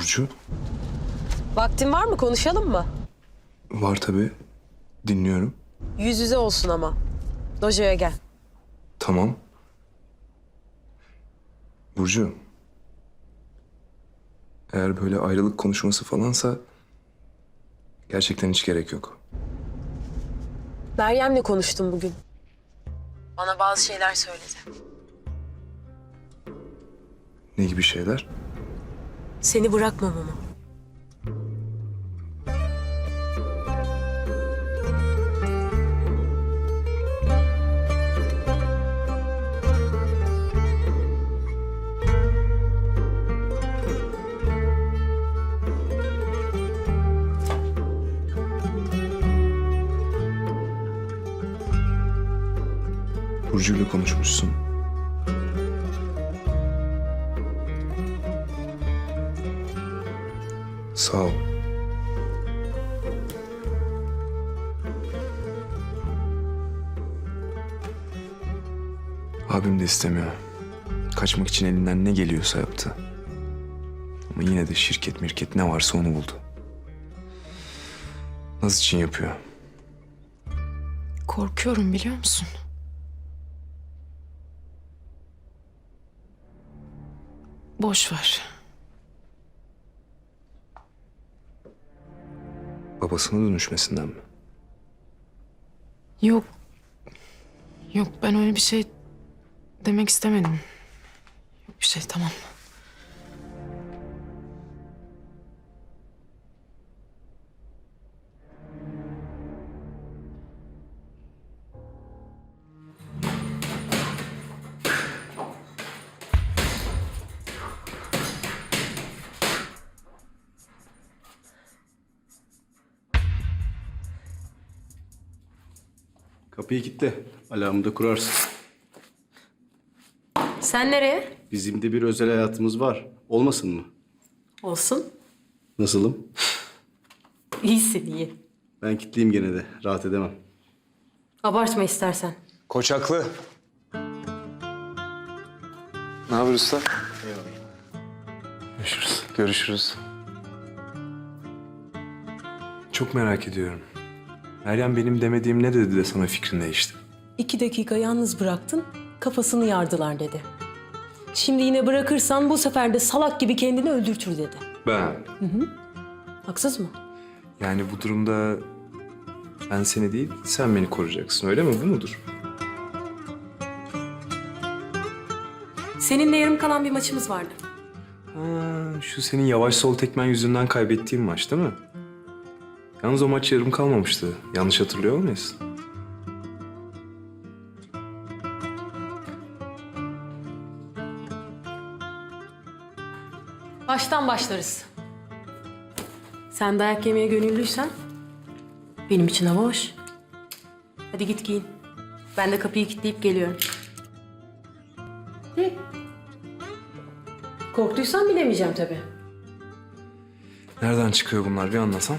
Burcu Vaktin var mı? Konuşalım mı? var tabii. Dinliyorum. Yüz yüze olsun ama. Dojo'ya gel. Tamam. Burcu. Eğer böyle ayrılık konuşması falansa gerçekten hiç gerek yok. Meryem'le konuştum bugün. Bana bazı şeyler söyledi. Ne gibi şeyler? Seni bırakmamamı. Burcu'yla konuşmuşsun. Sağ ol. Abim de istemiyor. Kaçmak için elinden ne geliyorsa yaptı. Ama yine de şirket mirket ne varsa onu buldu. Naz için yapıyor. Korkuyorum biliyor musun? Boş ver. Babasına dönüşmesinden mi? Yok. Yok ben öyle bir şey demek istemedim. Yok bir şey tamam. Kapıyı kilitle. Alarmı da kurarsın. Sen nereye? Bizim de bir özel hayatımız var. Olmasın mı? Olsun. Nasılım? İyisin iyi. Ben kilitliyim gene de. Rahat edemem. Abartma istersen. Koçaklı. Ne haber usta? Görüşürüz. Görüşürüz. Çok merak ediyorum. Meryem benim demediğim ne dedi de sana fikrin değişti? İki dakika yalnız bıraktın, kafasını yardılar dedi. Şimdi yine bırakırsan bu sefer de salak gibi kendini öldürtür dedi. Ben. Haksız mı? Yani bu durumda ben seni değil, sen beni koruyacaksın. Öyle mi? Bu mudur? Seninle yarım kalan bir maçımız vardı. Ha, şu senin yavaş sol tekmen yüzünden kaybettiğin maç değil mi? Yalnız o maç yarım kalmamıştı. Yanlış hatırlıyor muyuz? Baştan başlarız. Sen dayak yemeye gönüllüysen benim için hava hoş. Hadi git giyin. Ben de kapıyı kilitleyip geliyorum. Ne? Korktuysan bilemeyeceğim tabii. Nereden çıkıyor bunlar bir anlasam?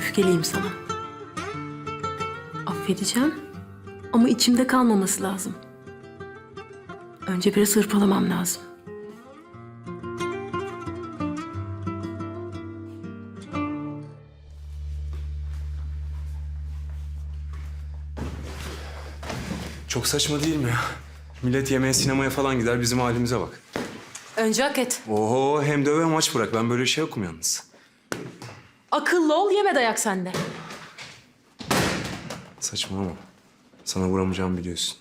Öfkeliyim sana. Affedeceğim ama içimde kalmaması lazım. Önce biraz hırpalamam lazım. Çok saçma değil mi ya? Millet yemeğe sinemaya falan gider bizim halimize bak. Önce hak et. Oho hem döve maç bırak. Ben böyle şey yokum yalnız. Akıllı ol yeme dayak sende. Saçmalama. Sana vuramayacağımı biliyorsun.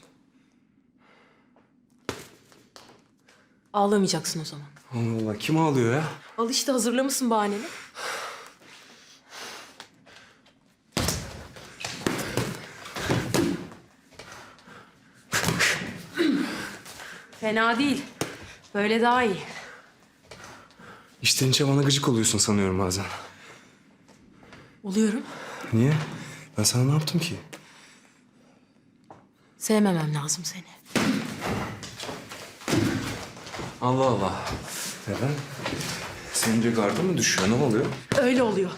Ağlamayacaksın o zaman. Allah Allah kim ağlıyor ya? Al işte hazırlamışsın bahaneni. Fena değil. Böyle daha iyi. İşten içe bana gıcık oluyorsun sanıyorum bazen. Oluyorum. Niye? Ben sana ne yaptım ki? Sevmemem lazım seni. Allah Allah. Neden? Senince gardı mı düşüyor? Ne oluyor? Öyle oluyor.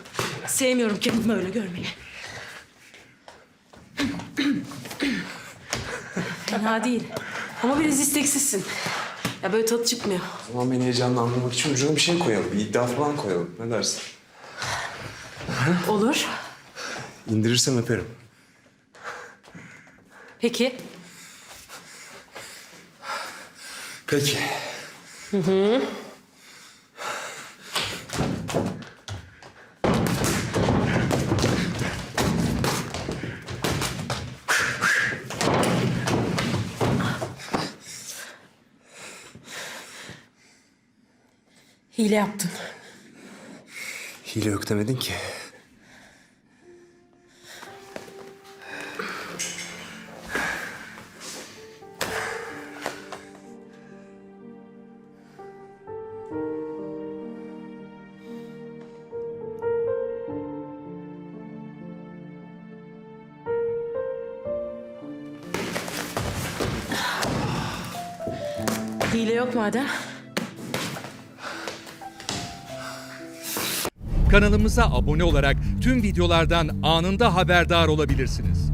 Sevmiyorum kendimi öyle görmeyi. Fena değil. Ama biraz isteksizsin. Ya böyle tadı çıkmıyor. O zaman beni heyecanlandırmak için ucuna bir şey koyalım. Bir iddia falan koyalım. Ne dersin? Olur. İndirirsem öperim. Peki. Peki. Hile yaptın. Hile yok demedin ki. Hile yok madem. Kanalımıza abone olarak tüm videolardan anında haberdar olabilirsiniz.